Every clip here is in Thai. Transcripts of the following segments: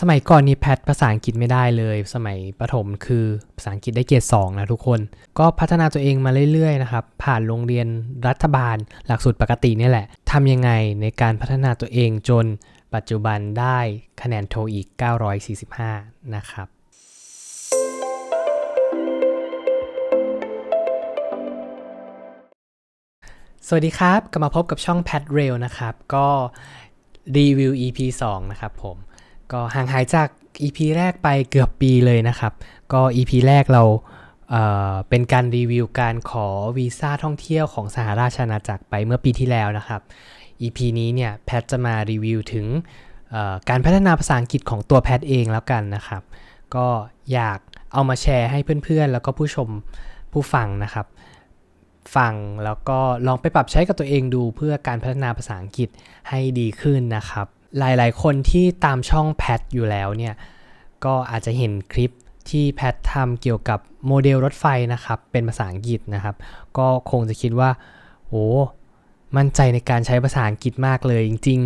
สมัยก่อนนี่แพทภาษาอังกฤษไม่ได้เลย สมัยประถมคือภาษาอังกฤษได้เกรด2นะทุกคน ก็พัฒนาตัวเองมาเรื่อยๆนะครับผ่านโรงเรียนรัฐบาล หลักสูตรปกตินี่แหละทำยังไงในการพัฒนาตัวเองจนปัจจุบันได้คะแนนโทอีก 945 นะครับสวัสดีครับ กลับมาพบกับช่อง Pad Rail นะครับ ก็รีวิว EP 2 นะครับผม ก็ห่างหายจาก EP แรกไปเกือบปีเลยนะครับ ก็ EP แรกเราเเป็นการรีวิวการขอวีซ่าท่องเที่ยวของสหราชอาณาจักรไปเมื่อปีที่แล้วนะครับ EP นี้เนี่ยแพทจะมารีวิวถึงการพัฒนาภาษาอังกฤษของตัวแพทเองแล้วกันนะครับ ก็อยากเอามาแชร์ให้เพื่อนๆ แล้วก็ผู้ชมผู้ฟังนะครับฟังแล้วก็ลองไปปรับใช้กับตัวเองดูเพื่อการพัฒนาภาษาอังกฤษให้ดีขึ้นนะครับ หลายๆ คนที่ตามช่องแพทอยู่แล้วเนี่ยก็อาจจะเห็นคลิปที่แพททำเกี่ยวกับโมเดลรถไฟนะครับ เป็นภาษาอังกฤษนะครับ ก็คงจะคิดว่าโอ้มั่นใจในการใช้ภาษาอังกฤษมากเลยจริง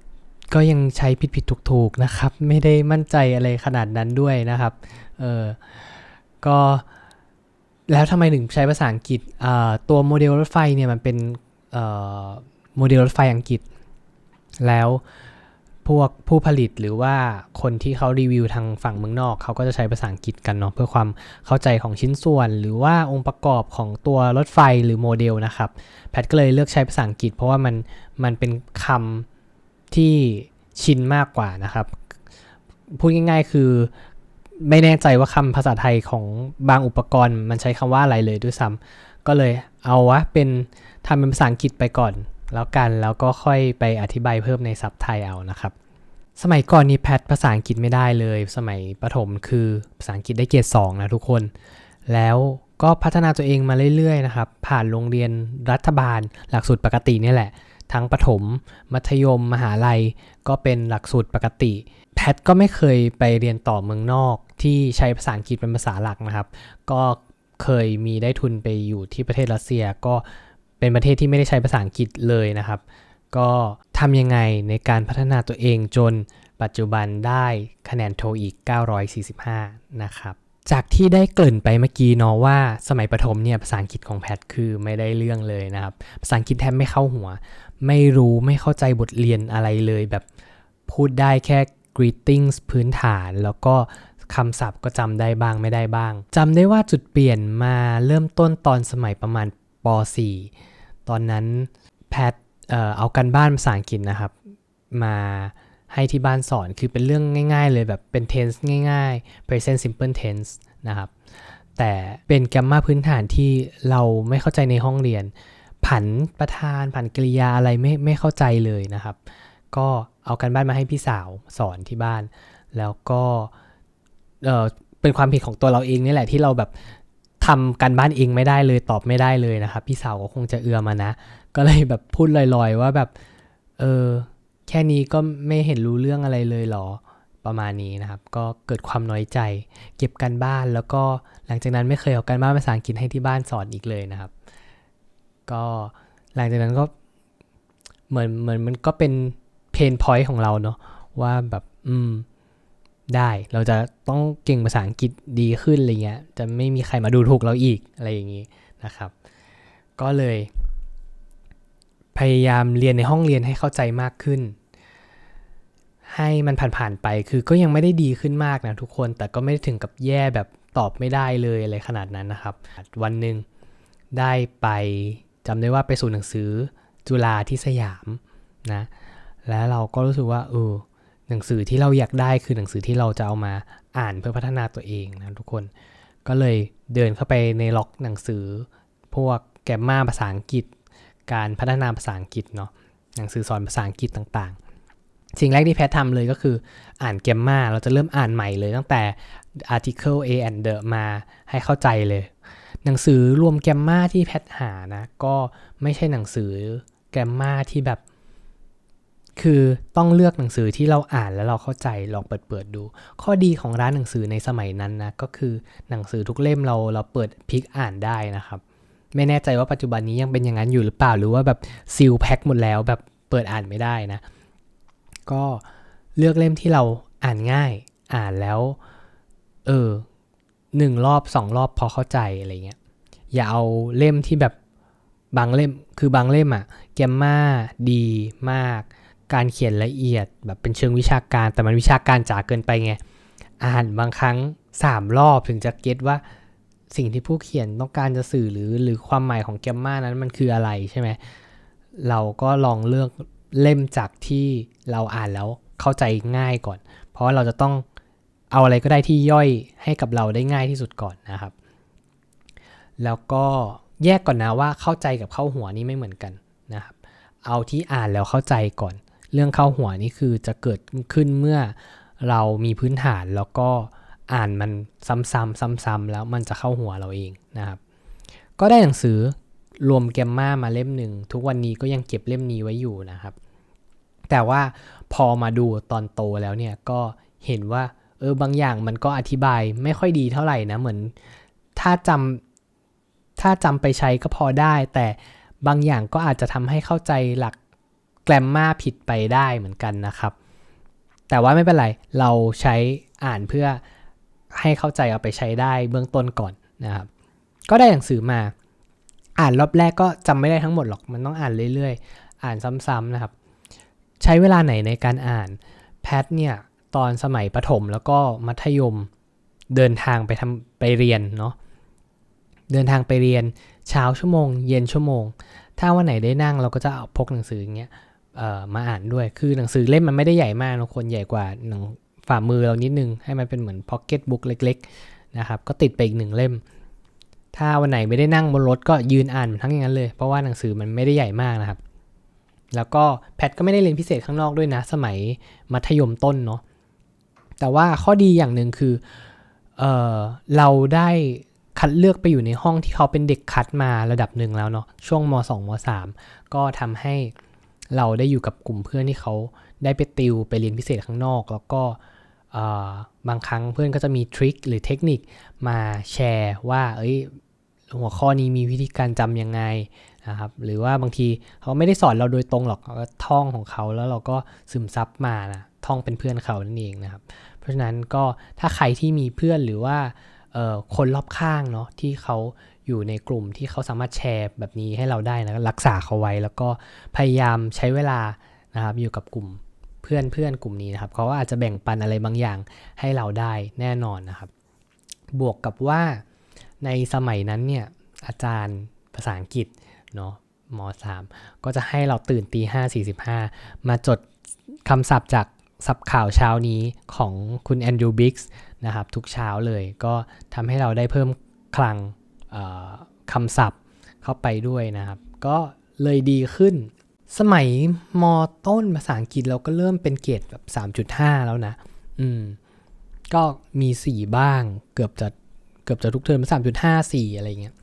ๆ ก็ยังใช้ผิดๆถูกๆนะครับ ไม่ได้มั่นใจอะไรขนาดนั้นด้วยนะครับเออก็แล้วทำไมถึงใช้ภาษาอังกฤษตัวโมเดลรถไฟเนี่ยมันเป็นโมเดลรถไฟอังกฤษ แล้ว พวกผู้ผลิตหรือว่าคนที่เขารีวิวทางฝั่งเมืองนอก เขาก็จะใช้ภาษาอังกฤษกันเนาะเพื่อความเข้าใจของชิ้นส่วน หรือว่าองค์ประกอบของตัวรถไฟหรือโมเดลนะครับแพทก็เลยเลือกใช้ภาษาอังกฤษ เพราะว่ามันมันเป็นคำที่ชินมากกว่านะครับพูดง่าย ๆ คือไม่แน่ใจว่าคำภาษาไทยของบางอุปกรณ์ มันใช้คำว่าอะไรเลยด้วยซ้ำก็เลยเอาวะเป็นทำเป็นภาษาอังกฤษไปก่อน แล้วกันแล้วก็ค่อยไปอธิบายเพิ่มในซับไทยเอานะครับ สมัยก่อนนี่แพทภาษาอังกฤษไม่ได้เลย สมัยประถมคือภาษาอังกฤษได้เกรด2นะทุกคน แล้วก็พัฒนาตัวเองมาเรื่อยๆนะครับ ผ่านโรงเรียนรัฐบาล หลักสูตรปกตินี่แหละ ทั้งประถม มัธยม มหาลัย ก็เป็นหลักสูตรปกติ แพทก็ไม่เคยไปเรียนต่อเมืองนอกที่ใช้ภาษาอังกฤษเป็นภาษาหลักนะครับ ก็เคยมีได้ทุนไปอยู่ที่ประเทศรัสเซียก็ เป็นประเทศที่ไม่ได้ใช้ภาษาอังกฤษเลยนะครับ ก็ทำยังไงในการพัฒนาตัวเองจนปัจจุบันได้คะแนนโทอีก 945 นะครับ จากที่ได้เกริ่นไปเมื่อกี้เนาะว่าสมัยประถมเนี่ยภาษาอังกฤษของแพทคือไม่ได้เรื่องเลยนะครับ ภาษาอังกฤษแทบไม่เข้าหัว ไม่รู้ไม่เข้าใจบทเรียนอะไรเลยแบบพูดได้แค่ greetings พื้นฐานแล้วก็คำศัพท์ก็จำได้บ้างไม่ได้บ้างจำได้ว่าจุดเปลี่ยนมาเริ่มต้นตอนสมัยประมาณป .4 ตอนนั้นแพทเอ่อเอากันบ้านภาษาอังกฤษนะครับ มาให้ที่บ้านสอนคือเป็นเรื่องง่าย ๆ เลยแบบเป็น tense ง่ายๆ present simple tense นะครับ แต่เป็นแกรมมาพื้นฐานที่เราไม่เข้าใจในห้องเรียน ผันประธานผันกริยาอะไรไม่ไม่เข้าใจเลยนะครับ ก็เอากันบ้านมาให้พี่สาวสอนที่บ้าน แล้วก็เออเป็นความผิดของตัวเราเองนี่แหละที่เราแบบ ทำการบ้านเองไม่ได้เลยตอบไม่ได้เลยนะครับ พี่สาวก็คงจะเอือมานะ ก็เลยแบบพูดลอยๆ ว่าแบบ เออแค่นี้ก็ไม่เห็นรู้เรื่องอะไรเลยหรอประมาณนี้นะครับ ก็เกิดความน้อยใจ เก็บกันบ้านแล้วก็หลังจากนั้นไม่เคยเอาการบ้านภาษาอังกฤษให้ที่บ้านสอนอีกเลยนะครับ ก็หลังจากนั้นก็เหมือนเหมือนมันก็เป็นเพนพอยต์ของเราเนาะว่าแบบอืม ได้ เราจะต้องเก่งภาษาอังกฤษดีขึ้นอะไรเงี้ย จะไม่มีใครมาดูถูกเราอีกอะไรอย่างนี้นะครับ ก็เลย พยายามเรียนในห้องเรียนให้เข้าใจมากขึ้น ให้มันผ่านๆไป คือก็ยังไม่ได้ดีขึ้นมากนะทุกคน แต่ก็ไม่ได้ถึงกับแย่แบบตอบไม่ได้เลยอะไรขนาดนั้นนะครับ วันหนึ่งได้ไปจำได้ว่าไปสู่หนังสือจุฬาที่สยามนะ แล้วเราก็รู้สึกว่าเออ หนังสือที่เราอยากได้คือหนังสือที่เราจะเอามาอ่านเพื่อพัฒนาตัวเองนะทุกคนก็เลยเดินเข้าไปในล็อกหนังสือ พวกแกรมมาภาษาอังกฤษ การพัฒนาภาษาอังกฤษเนาะหนังสือสอนภาษาอังกฤษต่างๆ สิ่งแรกที่แพททำเลยก็คืออ่านแกรมมาเราจะเริ่มอ่านใหม่เลยตั้งแต่ article a and the มาให้เข้าใจเลย หนังสือรวมแกรมมาที่แพทหานะก็ไม่ใช่หนังสือแกรมมาที่แบบ คือต้องเลือกหนังสือที่เราอ่านแล้วเราเข้าใจลองเปิดเปิดดู ข้อดีของร้านหนังสือในสมัยนั้นนะก็คือหนังสือทุกเล่มเราเราเปิดพลิกอ่านได้นะครับ ไม่แน่ใจว่าปัจจุบันนี้ยังเป็นอย่างนั้นอยู่หรือเปล่าหรือว่าแบบซีลแพ็คหมดแล้วแบบเปิดอ่านไม่ได้นะ ก็เลือกเล่มที่เราอ่านง่ายอ่านแล้ว เออหนึ่งรอบสองรอบพอเข้าใจอะไรเงี้ยอย่าเอาเล่มที่แบบบางเล่มคือบางเล่มอะแกมมาดีมาก การเขียนละเอียดแบบเป็นเชิงวิชาการ แต่มันวิชาการจ๋าเกินไปไง อ่านบางครั้งสามรอบถึงจะเก็ตว่าสิ่งที่ผู้เขียนต้องการจะสื่อหรือหรือความหมายของแกมมานั้นมันคืออะไรใช่ไหมเราก็ลองเลือกเล่มจากที่เราอ่านแล้วเข้าใจง่ายก่อน เพราะเราจะต้องเอาอะไรก็ได้ที่ย่อยให้กับเราได้ง่ายที่สุดก่อนนะครับ แล้วก็แยกก่อนนะว่าเข้าใจกับเข้าหัวนี่ไม่เหมือนกันนะครับ เอาที่อ่านแล้วเข้าใจก่อน เรื่องเข้าหัวนี่คือจะเกิดขึ้นเมื่อเรามีพื้นฐานแล้วก็อ่านมันซ้ำๆซ้ำๆแล้วมันจะเข้าหัวเราเองนะครับ ก็ได้หนังสือรวมแกมมามาเล่มหนึ่งทุกวันนี้ก็ยังเก็บเล่มนี้ไว้อยู่นะครับ แต่ว่าพอมาดูตอนโตแล้วเนี่ยก็เห็นว่าเออบางอย่างมันก็อธิบายไม่ค่อยดีเท่าไหร่นะเหมือนถ้าจำถ้าจำไปใช้ก็พอได้ แต่บางอย่างก็อาจจะทำให้เข้าใจหลัก รมมาผิดไปได้เหมือนกันนะครับ แต่ว่าไม่เป็นไร เราใช้อ่านเพื่อให้เข้าใจเอาไปใช้ได้เบื้องต้นก่อนนะครับ ก็ได้หนังสือมา อ่านรอบแรกก็จำไม่ได้ทั้งหมดหรอก มันต้องอ่านเรื่อยๆ อ่านซ้ำๆนะครับ ใช้เวลาไหนในการอ่าน แพทเนี่ยตอนสมัยประถมแล้วก็มัธยมเดินทางไปทำไปเรียนเนาะ เดินทางไปเรียนเช้าชั่วโมง เย็นชั่วโมง ถ้าวันไหนได้นั่งเราก็จะเอาพกหนังสืออย่างเงี้ย มาอ่านด้วย คือหนังสือเล่มมันไม่ได้ใหญ่มากนะคนใหญ่กว่าหนังฝ่ามือเรานิดนึง ให้มันเป็นเหมือนพ็อกเก็ตบุ๊กเล็กๆนะครับ ก็ติดไปอีกหนึ่งเล่ม ถ้าวันไหนไม่ได้นั่งบนรถก็ยืนอ่านทั้งอย่างนั้นเลย เพราะว่าหนังสือมันไม่ได้ใหญ่มากนะครับ แล้วก็แพทก็ไม่ได้เรียนพิเศษข้างนอกด้วยนะ สมัยมัธยมต้นเนาะ แต่ว่าข้อดีอย่างหนึ่งคือเออเราได้คัดเลือกไปอยู่ในห้องที่เขาเป็นเด็กคัดมาระดับหนึ่งแล้วเนาะ ช่วงม 2 ม 3 ก็ทำให้ เราได้อยู่กับกลุ่มเพื่อนที่เขาได้ไปติวไปเรียนพิเศษข้างนอก แล้วก็บางครั้งเพื่อนก็จะมีทริคหรือเทคนิคมาแชร์ว่าเอ้ยหัวข้อนี้มีวิธีการจำยังไงนะครับหรือว่าบางทีเขาไม่ได้สอนเราโดยตรงหรอกเขาก็ท่องของเขาแล้วเราก็ซึมซับมานะท่องเป็นเพื่อนเขานั่นเองนะครับ เพราะฉะนั้นก็ถ้าใครที่มีเพื่อนหรือว่าคนรอบข้างเนาะที่เขา อยู่ในกลุ่มที่เขาสามารถแชร์แบบนี้ให้เราได้นะรักษาเขาไว้ แล้วก็พยายามใช้เวลานะครับอยู่กับกลุ่มเพื่อนเพื่อนกลุ่มนี้นะครับเขาอาจจะแบ่งปันอะไรบางอย่างให้เราได้แน่นอนนะครับ บวกกับว่าในสมัยนั้นเนี่ยอาจารย์ภาษาอังกฤษเนาะม .3 ก็จะให้เราตื่นตีห้าสี่สิบห้ามาจดคำศัพท์จากสับข่าวเช้านี้ของคุณแอนดรูว์บิ๊กส์นะครับทุกเช้าเลยก็ทำให้เราได้เพิ่มคลัง คำศัพท์เข้าไปด้วยนะครับ ก็เลยดีขึ้น สมัยมต้นภาษาอังกฤษเราก็เริ่มเป็นเกรดแบบ 3.5 แล้วนะ อืม ก็มี 4 บ้าง เกือบจะเกือบจะทุกเทอม3.5 4อะไรเงี้ย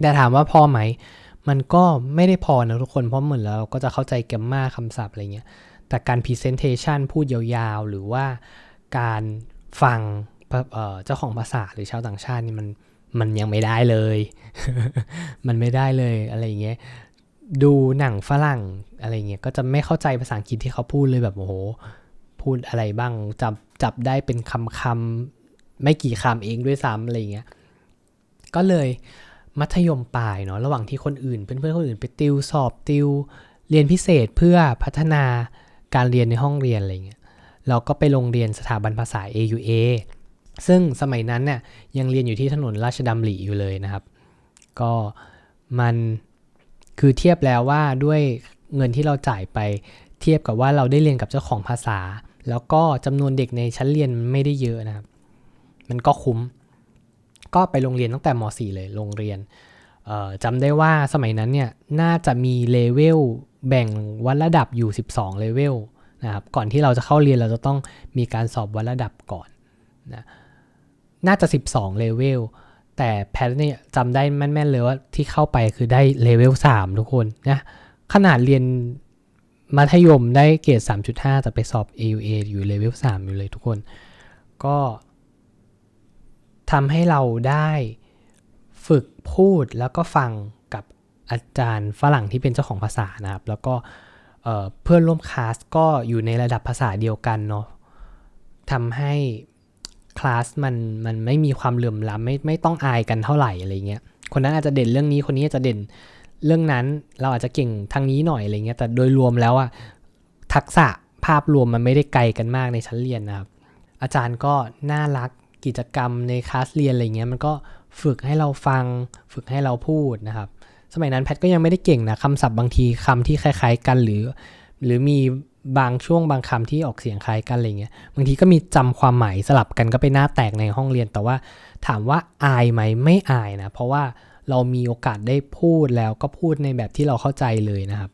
แต่ถามว่าพอไหม มันก็ไม่ได้พอนะทุกคน เพราะเหมือนเราก็จะเข้าใจแกมมาคำศัพท์อะไรเงี้ย แต่การ presentation พูดยาวๆ หรือว่าการฟังเจ้าของภาษาหรือชาวต่างชาตินี่มัน มันยังไม่ได้เลย มันไม่ได้เลยอะไรเงี้ย ดูหนังฝรั่งอะไรเงี้ย ก็จะไม่เข้าใจภาษาอังกฤษที่เขาพูดเลยแบบโอ้โห พูดอะไรบ้างจับจับได้เป็นคำคำไม่กี่คำเองด้วยซ้ำอะไรเงี้ย ก็เลยมัธยมปลายเนาะ ระหว่างที่คนอื่นเพื่อนๆคนอื่นไปติวสอบติวเรียนพิเศษเพื่อพัฒนาการเรียนในห้องเรียนอะไรเงี้ย เราก็ไปโรงเรียนสถาบันภาษา AUA ซึ่งสมัยนั้นเนี่ยยังเรียนอยู่ที่ถนนราชดำริอยู่เลยนะครับ ก็มันคือเทียบแล้วว่าด้วยเงินที่เราจ่ายไปเทียบกับว่าเราได้เรียนกับเจ้าของภาษา แล้วก็จำนวนเด็กในชั้นเรียนไม่ได้เยอะนะครับ มันก็คุ้ม ก็ไปโรงเรียนตั้งแต่ม .4 เลยโรงเรียนจำได้ว่าสมัยนั้นเนี่ยน่าจะมีเลเวลแบ่งวัดระดับอยู่ 12 เลเวลนะครับ ก่อนที่เราจะเข้าเรียนเราจะต้องมีการสอบวัดระดับก่อนนะ น่าจะ 12 เลเวล แต่แพทเนี่ยจำได้แม่นๆเลยว่าที่เข้าไปคือได้เลเวล 3 ทุกคนนะ ขนาดเรียนมัธยมได้เกรด 3.5 แต่ไปสอบ AUA อยู่เลเวล 3 อยู่เลยทุกคน ก็ทำให้เราได้ฝึกพูดแล้วก็ฟังกับอาจารย์ฝรั่งที่เป็นเจ้าของภาษานะครับ แล้วก็เพื่อนร่วมคลาสก็อยู่ในระดับภาษาเดียวกันเนาะทำให้าสมันมันไม่มีความเหลื่อมล้ำไม่ไม่ต้องอายกันเท่าไหร่อะไรเงี้ยคนนั้นอาจจะเด่นเรื่องนี้คนนี้อาจจะเด่นเรื่องนั้นเราอาจจะเก่งทางนี้หน่อยอะไรเงี้ยแต่โดยรวมแล้วอะทักษะภาพรวมมันไม่ได้ไกลกันมากในชั้นเรียนนะครับ อาจารย์ก็น่ารักกิจกรรมในคลาสเรียนอะไรเงี้ยมันก็ฝึกให้เราฟัง ฝึกให้เราพูดนะครับ สมัยนั้นแพทก็ยังไม่ได้เก่งนะคำศัพท์บางทีคำที่คล้าย ๆ กันหรือ หรือมี บางช่วงบางคำที่ออกเสียงคล้ายกันอะไรเงี้ยบางทีก็มีจำความหมายสลับกันก็ไปหน้าแตกในห้องเรียน แต่ว่าถามว่าอายไหมไม่อายนะ เพราะว่าเรามีโอกาสได้พูดแล้วก็พูดในแบบที่เราเข้าใจเลยนะครับ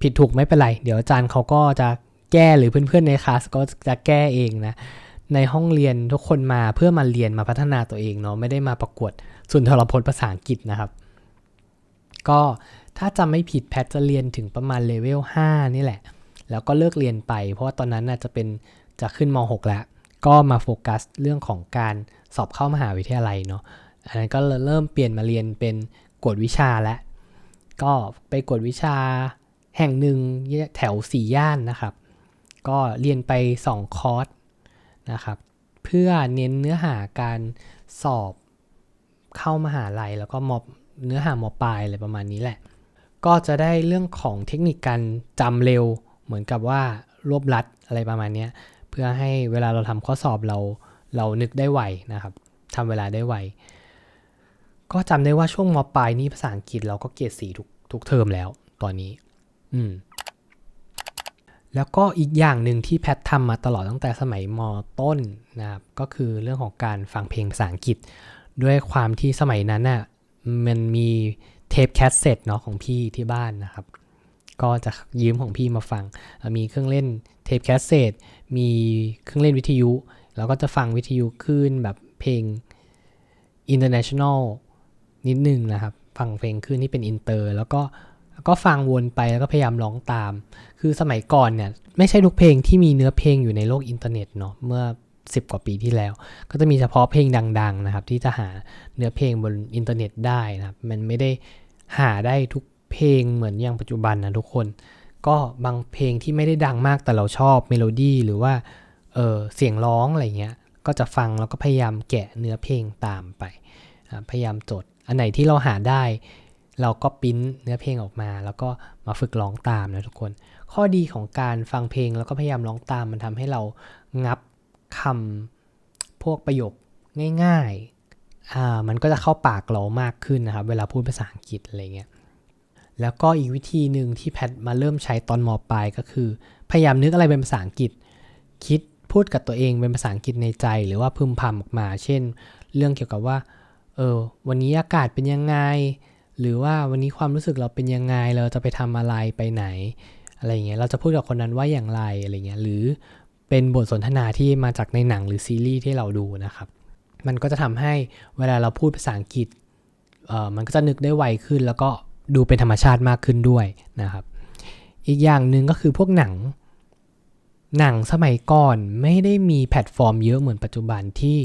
ผิดถูกไม่เป็นไร เดี๋ยวอาจารย์เขาก็จะแก้หรือเพื่อนๆในคลาสก็จะแก้เองนะในห้องเรียนทุกคนมาเพื่อมาเรียนมาพัฒนาตัวเองเนาะไม่ได้มาประกวดสุนทรพจน์ภาษาอังกฤษนะครับ ก็ถ้าจำไม่ผิดแพทจะเรียนถึงประมาณเลเวล5นี่แหละ แล้วก็เลิกเรียนไป เพราะว่าตอนนั้นน่าจะเป็นจะขึ้นม .6 แล้ว ก็มาโฟกัสเรื่องของการสอบเข้ามหาวิทยาลัยเนาะอันนั้นก็เริ่มเปลี่ยนมาเรียนเป็นกวดวิชาแล้วก็ไปกวดวิชาแห่งหนึ่งแถวสี่ย่านนะครับ ก็เรียนไป 2 คอร์สนะครับ เพื่อเน้นเนื้อหาการสอบเข้ามหาลัยแล้วก็มอบเนื้อหามอปลายอะไรประมาณนี้แหละ ก็จะได้เรื่องของเทคนิคการจำเร็ว เหมือนกับว่ารวบรัดอะไรประมาณนี้เพื่อให้เวลาเราทำข้อสอบเราเรานึกได้ไวนะครับทำเวลาได้ไว ก็จำได้ว่าช่วงมปลายนี่ภาษาอังกฤษเราก็เกรดสีทุกทุกเทอมแล้วตอนนี้ อืม แล้วก็อีกอย่างหนึ่งที่แพททำมาตลอดตั้งแต่สมัยมต้นนะครับ ก็คือเรื่องของการฟังเพลงภาษาอังกฤษ ด้วยความที่สมัยนั้นน่ะมันมีเทปแคสเซ็ตเนาะของพี่ที่บ้านนะครับ ก็จะยืมของพี่มาฟัง มีเครื่องเล่นเทปแคสเซ็ตมีเครื่องเล่นวิทยุ แล้วก็จะฟังวิทยุขึ้นแบบเพลง international นิดนึงนะครับ ฟังเพลงขึ้นที่เป็นอินเตอร์แล้วก็ก็ฟังวนไปแล้วก็พยายามร้องตาม คือสมัยก่อนเนี่ยไม่ใช่ทุกเพลงที่มีเนื้อเพลงอยู่ในโลกอินเทอร์เน็ตเนาะเมื่อ 10 กว่าปีที่แล้ว ก็จะมีเฉพาะเพลงดัง ๆ นะครับ ที่จะหาเนื้อเพลงบนอินเทอร์เน็ตได้นะครับ มันไม่ได้หาได้ทุก เพลงเหมือนอย่างปัจจุบันนะทุกคน ก็บางเพลงที่ไม่ได้ดังมากแต่เราชอบเมโลดี้หรือว่าเออเสียงร้องอะไรเงี้ย ก็จะฟังแล้วก็พยายามแกะเนื้อเพลงตามไป พยายามจด อันไหนที่เราหาได้ เราก็ปิ้นเนื้อเพลงออกมา แล้วก็มาฝึกร้องตามนะทุกคน ข้อดีของการฟังเพลงแล้วก็พยายามร้องตามมันทำให้เรางับคำพวกประโยคง่ายๆ อ่า มันก็จะเข้าปากเรามากขึ้นนะครับ เวลาพูดภาษาอังกฤษอะไรเงี้ย แล้วก็อีกวิธีหนึ่งที่แพทมาเริ่มใช้ตอนมปลายก็คือ พยายามนึกอะไรเป็นภาษาอังกฤษ คิดพูดกับตัวเองเป็นภาษาอังกฤษในใจ หรือว่าพึมพำออกมา เช่น เรื่องเกี่ยวกับว่า เออ วันนี้อากาศเป็นยังไง หรือว่าวันนี้ความรู้สึกเราเป็นยังไง เราจะไปทำอะไรไปไหน อะไรเงี้ย เราจะพูดกับคนนั้นว่าอย่างไร อะไรเงี้ย หรือเป็นบทสนทนาที่มาจากในหนังหรือซีรีส์ที่เราดูนะครับ มันก็จะทำให้เวลาเราพูดภาษาอังกฤษ เออมันก็จะนึกได้ไวขึ้นแล้วก็ ดูเป็นธรรมชาติมากขึ้นด้วยนะครับ อีกอย่างหนึ่งก็คือพวกหนัง หนังสมัยก่อนไม่ได้มีแพลตฟอร์มเยอะเหมือนปัจจุบันที่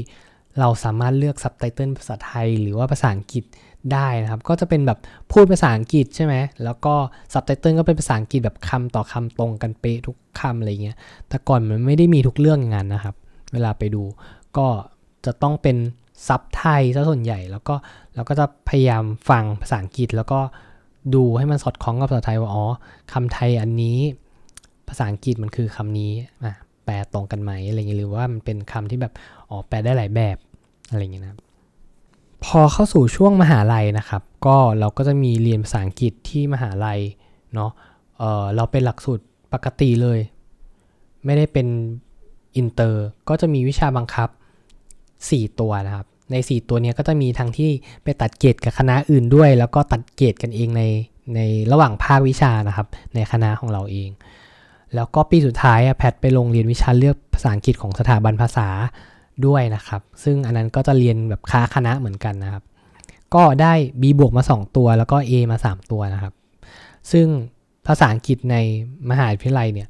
เราสามารถเลือกซับไตเติลภาษาไทยหรือว่าภาษาอังกฤษได้นะครับ ก็จะเป็นแบบพูดภาษาอังกฤษใช่ไหม แล้วก็ซับไตเติลก็เป็นภาษาอังกฤษแบบคำต่อคำตรงกันเป๊ะทุกคำอะไรเงี้ย แต่ก่อนมันไม่ได้มีทุกเรื่องงานนะครับ เวลาไปดูก็จะต้องเป็นซับไทยซะส่วนใหญ่ แล้วก็เราก็จะพยายามฟังภาษาอังกฤษแล้วก็ ดูให้มันสอดคล้องกับภาษาไทยว่าอ๋อคำไทยอันนี้ ภาษาอังกฤษมันคือคำนี้อะแปลตรงกันไหมอะไรเงี้ยหรือว่ามันเป็นคำที่แบบอ๋อแปลได้หลายแบบอะไรเงี้ยนะพอเข้าสู่ช่วงมหาลัยนะครับ ก็เราก็จะมีเรียนภาษาอังกฤษที่มหาลัยเนาะเออเราเป็นหลักสูตรปกติเลย ไม่ได้เป็นอินเตอร์ก็จะมีวิชาบังคับ 4 ตัวนะครับ ใน 4 ตัวนี้ก็จะมีทั้งที่ไปตัดเกรดกับคณะอื่นด้วย แล้วก็ตัดเกรดกันเองในในระหว่างภาควิชานะครับ ในคณะของเราเอง แล้วก็ปีสุดท้ายแพทไปลงเรียนวิชาเลือกภาษาอังกฤษของสถาบันภาษาด้วยนะครับ ซึ่งอันนั้นก็จะเรียนแบบค้าคณะเหมือนกันนะครับ ก็ได้ B บวกมา 2 ตัวแล้วก็ A มา 3 ตัวนะครับ ซึ่งภาษาอังกฤษในมหาวิทยาลัยเนี่ย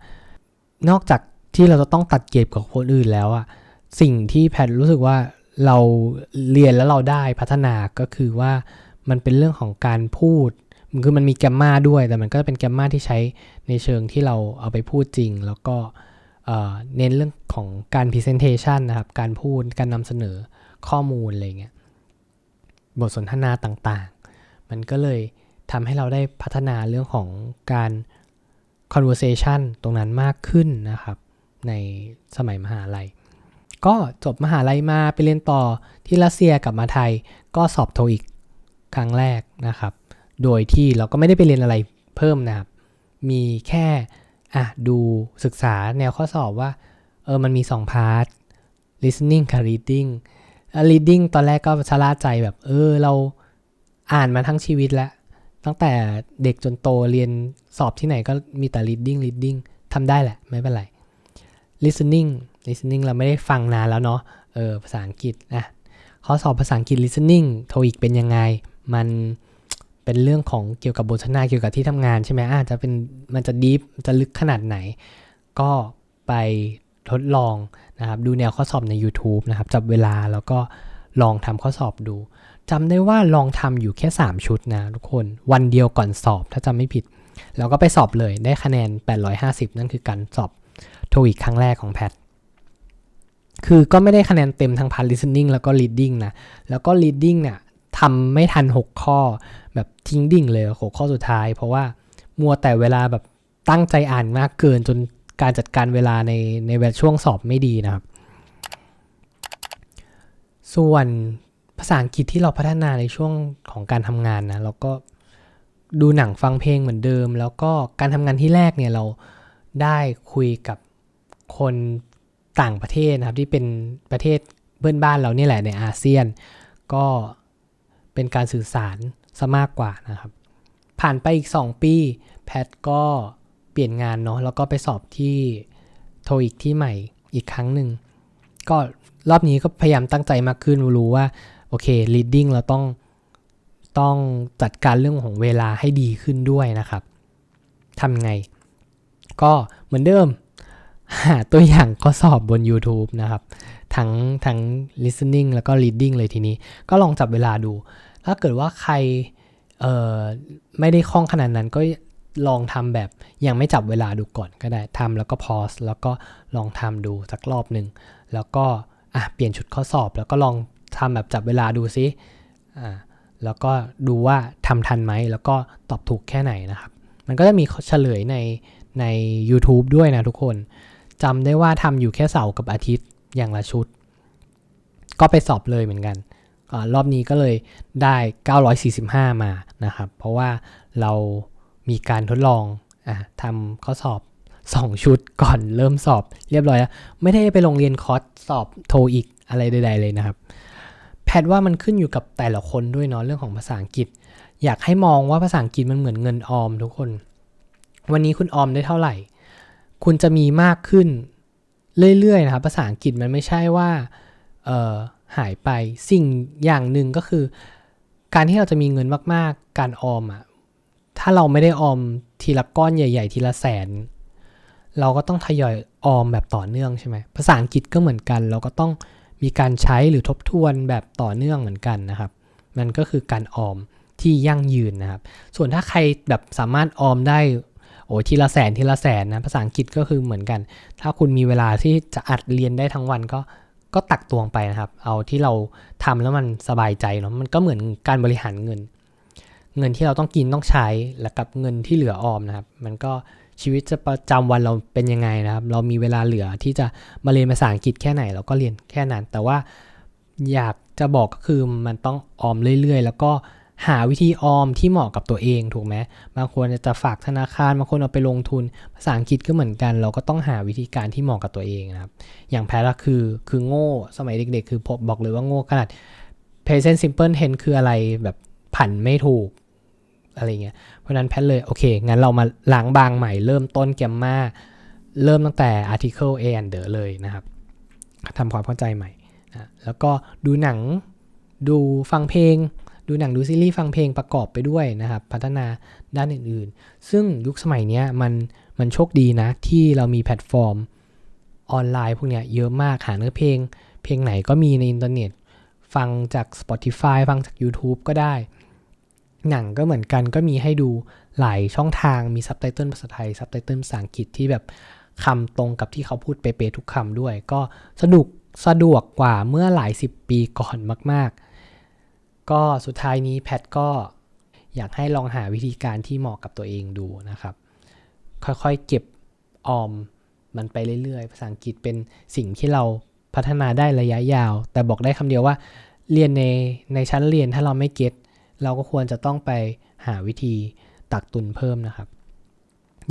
นอกจากที่เราจะต้องตัดเก็บกับคนอื่นแล้วอะสิ่งที่แพทรู้สึกว่า เราเรียนแล้วเราได้พัฒนาก็คือว่ามันเป็นเรื่องของการพูดคือมันมีแกมมาด้วย แต่มันก็เป็นแกมมาที่ใช้ในเชิงที่เราเอาไปพูดจริง แล้วก็เน้นเรื่องของการ presentation นะครับ การพูด การนำเสนอข้อมูลอะไรเงี้ย บทสนทนาต่างๆ มันก็เลยทำให้เราได้พัฒนาเรื่องของการ conversation ตรงนั้นมากขึ้นนะครับ ในสมัยมหาลัย ก็จบมหาลัยมาไปเรียนต่อที่รัสเซียกลับมาไทย ก็สอบโทอีกครั้งแรกนะครับ โดยที่เราก็ไม่ได้ไปเรียนอะไรเพิ่มนะครับ มีแค่อะดูศึกษาแนวข้อสอบว่าเออมันมี 2 พาร์ท listening กับ reading reading ตอนแรกก็ชะล่าใจแบบ เออ เราอ่านมาทั้งชีวิตแล้ว ตั้งแต่เด็กจนโตเรียนสอบที่ไหนก็มีแต่ reading reading ทำได้แหละ ไม่เป็นไร listening listening เราไม่ได้ฟังนานแล้วเนาะเออภาษาอังกฤษนะข้อสอบภาษาอังกฤษ listening โทอีกเป็นยังไง มันเป็นเรื่องของเกี่ยวกับบทสนทนาเกี่ยวกับที่ทำงานใช่ไหมอาจจะเป็นมันจะดีฟจะลึกขนาดไหน ก็ไปทดลองนะครับ ดูแนวข้อสอบใน YouTube นะครับ จับเวลาแล้วก็ลองทำข้อสอบดูจำได้ว่าลองทำอยู่แค่ 3 ชุดนะทุกคนวันเดียวก่อนสอบถ้าจำไม่ผิด แล้วก็ไปสอบเลยได้คะแนน 850 นั่นคือการสอบโทอีกครั้งแรกของแพท คือก็ไม่ได้คะแนนเต็มทั้งพาร์ listening แล้วก็ reading นะ แล้วก็ reading เนี่ยทำไม่ทัน 6 ข้อแบบทิ้งดิ่งเลยหกข้อสุดท้าย เพราะว่ามัวแต่เวลาแบบตั้งใจอ่านมากเกินจนการจัดการเวลาในในเวลาช่วงสอบไม่ดีนะครับ ส่วนภาษาอังกฤษที่เราพัฒนาในช่วงของการทำงานนะเราก็ดูหนังฟังเพลงเหมือนเดิม แล้วก็การทำงานที่แรกเนี่ยเราได้คุยกับคน ต่างประเทศนะครับที่เป็นประเทศเพื่อนบ้านเราเนี่ยแหละในอาเซียน ก็เป็นการสื่อสารซะมากกว่านะครับ ผ่านไปอีก 2 ปี แพทก็เปลี่ยนงานเนาะแล้วก็ไปสอบที่โทอีกที่ใหม่อีกครั้งหนึ่งก็รอบนี้ก็พยายามตั้งใจมากขึ้นรู้ว่า โอเค reading เราต้องต้องจัดการเรื่องของเวลาให้ดีขึ้นด้วยนะครับทำไง ก็เหมือนเดิม หาตัวอย่างข้อสอบบน YouTube นะครับ ทั้งทั้ง listening แล้วก็ reading เลยทีนี้ ก็ลองจับเวลาดู ถ้าเกิดว่าใครไม่ได้คล่องขนาดนั้นก็ลองทำแบบยังไม่จับเวลาดูก่อนก็ได้ทำแล้วก็พอสแล้วก็ลองทำดูสักรอบหนึ่งแล้วก็อะเปลี่ยนชุดข้อสอบ แล้วก็ลองทำแบบจับเวลาดูซิอ่าแล้วก็ดูว่าทำทันไหมแล้วก็ตอบถูกแค่ไหนนะครับ มันก็จะมีเฉลยในใน YouTube ด้วยนะทุกคน จำได้ว่าทำอยู่แค่เสาร์กับอาทิตย์อย่างละชุด ก็ไปสอบเลยเหมือนกันอรอบนี้ก็เลยได้ 945 มานะครับ เพราะว่าเรามีการทดลองอทำข้อสอบ 2 ชุดก่อนเริ่มสอบเรียบร้อยแล้ว ไม่ได้ไปโรงเรียนคอร์สสอบโทอีกอะไรใด ๆ เลยนะครับ แพทว่ามันขึ้นอยู่กับแต่ละคนด้วยเนาะเรื่องของภาษาอังกฤษ อยากให้มองว่าภาษาอังกฤษมันเหมือนเงินออมทุกคน วันนี้คุณออมได้เท่าไหร่ คุณจะมีมากขึ้นเรื่อยๆนะครับภาษาอังกฤษมันไม่ใช่ว่าหายไปสิ่งอย่างหนึ่งก็คือ การที่เราจะมีเงินมากๆ การออมอะ่ะถ้าเราไม่ได้ออมทีละก้อนใหญ่ ๆ ทีละแสน เราก็ต้องทยอยออมแบบต่อเนื่องใช่ไหมภาษาอังกฤษก็เหมือนกัน เราก็ต้องมีการใช้หรือทบทวนแบบต่อเนื่องเหมือนกันนะครับ มันก็คือการออมที่ยั่งยืนนะครับ ส่วนถ้าใครแบบสามารถออมได้ โอ้ทีละแสนทีละแสนนะภาษาอังกฤษก็คือเหมือนกัน ถ้าคุณมีเวลาที่จะอัดเรียนได้ทั้งวันก็ก็ตักตวงไปนะครับ เอาที่เราทำแล้วมันสบายใจเนาะมันก็เหมือนการบริหารเงิน เงินที่เราต้องกินต้องใช้แล้วกับเงินที่เหลือออมนะครับ มันก็ชีวิตจะประจำวันเราเป็นยังไงนะครับ เรามีเวลาเหลือที่จะมาเรียนภาษาอังกฤษแค่ไหนเราก็เรียนแค่นั้น แต่ว่าอยากจะบอกก็คือมันต้องออมเรื่อยๆ แล้วก็ หาวิธีออมที่เหมาะกับตัวเองถูกไหมบางคนจะฝากธนาคารบางคนเอาไปลงทุน ภาษาอังกฤษก็เหมือนกัน เราก็ต้องหาวิธีการที่เหมาะกับตัวเองนะครับ อย่างแพ้ละคือคือโง่สมัยเด็กๆ คือผมบอกเลยว่าโง่ขนาด present simple tense คืออะไรแบบผันไม่ถูกอะไรเงี้ยเพราะนั้นแพทเลย โอเค งั้นเรามาล้างบางใหม่เริ่มต้นแกมมาเริ่มตั้งแต่ article a and the เลยนะครับทำความเข้าใจใหม่นะแล้วก็ดูหนังดูฟังเพลง ดูหนังดูซีรีส์ฟังเพลงประกอบไปด้วยนะครับ พัฒนาด้านอื่นๆ ซึ่งยุคสมัยนี้มันมันโชคดีนะ ที่เรามีแพลตฟอร์มออนไลน์พวกเนี้ยเยอะมากหาเนื้อเพลง เพลงไหนก็มีในอินเทอร์เน็ต ฟังจาก Spotify ฟังจาก YouTube ก็ได้ หนังก็เหมือนกันก็มีให้ดูหลายช่องทางมีซับไตเติลภาษาไทยซับไตเติลภาษาอังกฤษที่แบบคำตรงกับที่เขาพูดเป๊ะๆทุกคำด้วย ก็สนุกสะดวกกว่าเมื่อหลายสิบปีก่อนมากๆ ก็สุดท้ายนี้แพทก็อยากให้ลองหาวิธีการที่เหมาะกับตัวเองดูนะครับ ค่อยๆเก็บออมมันไปเรื่อยๆ ภาษาอังกฤษเป็นสิ่งที่เราพัฒนาได้ระยะยาว แต่บอกได้คำเดียวว่า เรียนในในชั้นเรียนถ้าเราไม่เก็ตเราก็ควรจะต้องไปหาวิธีตักตุนเพิ่มนะครับ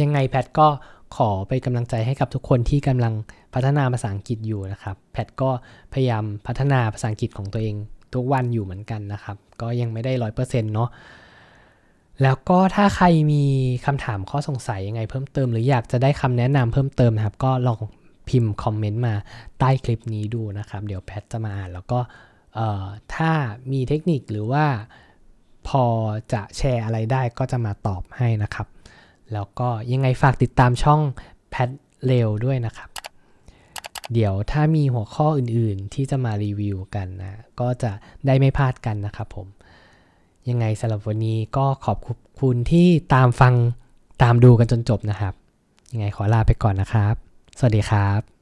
ยังไงแพทก็ขอไปนกำลังใจให้กับทุกคนที่กำลังพัฒนาภาษาอังกฤษอยู่นะครับ แพทก็พยายามพัฒนาภาษาอังกฤษของตัวเอง ทุกวันอยู่เหมือนกันนะครับ ก็ยังไม่ได้ร้อยเปอร์เซ็นต์เนาะแล้วก็ถ้าใครมีคำถามข้อสงสัยยังไงเพิ่มเติม หรืออยากจะได้คำแนะนำเพิ่มเติมนะครับ ก็ลองพิมพ์คอมเมนต์มาใต้คลิปนี้ดูนะครับ เดี๋ยวแพทจะมาอ่านแล้วก็ถ้ามีเทคนิคหรือว่าพอจะแชร์อะไรได้ก็จะมาตอบให้นะครับ แล้วก็ยังไงฝากติดตามช่องแพทเร็วด้วยนะครับ เดี๋ยวถ้ามีหัวข้ออื่นๆที่จะมารีวิวกันนะ ก็จะได้ไม่พลาดกันนะครับผม ยังไงสำหรับวันนี้ก็ขอบคุณที่ตามฟังตามดูกันจนจบนะครับ ยังไงขอลาไปก่อนนะครับ สวัสดีครับ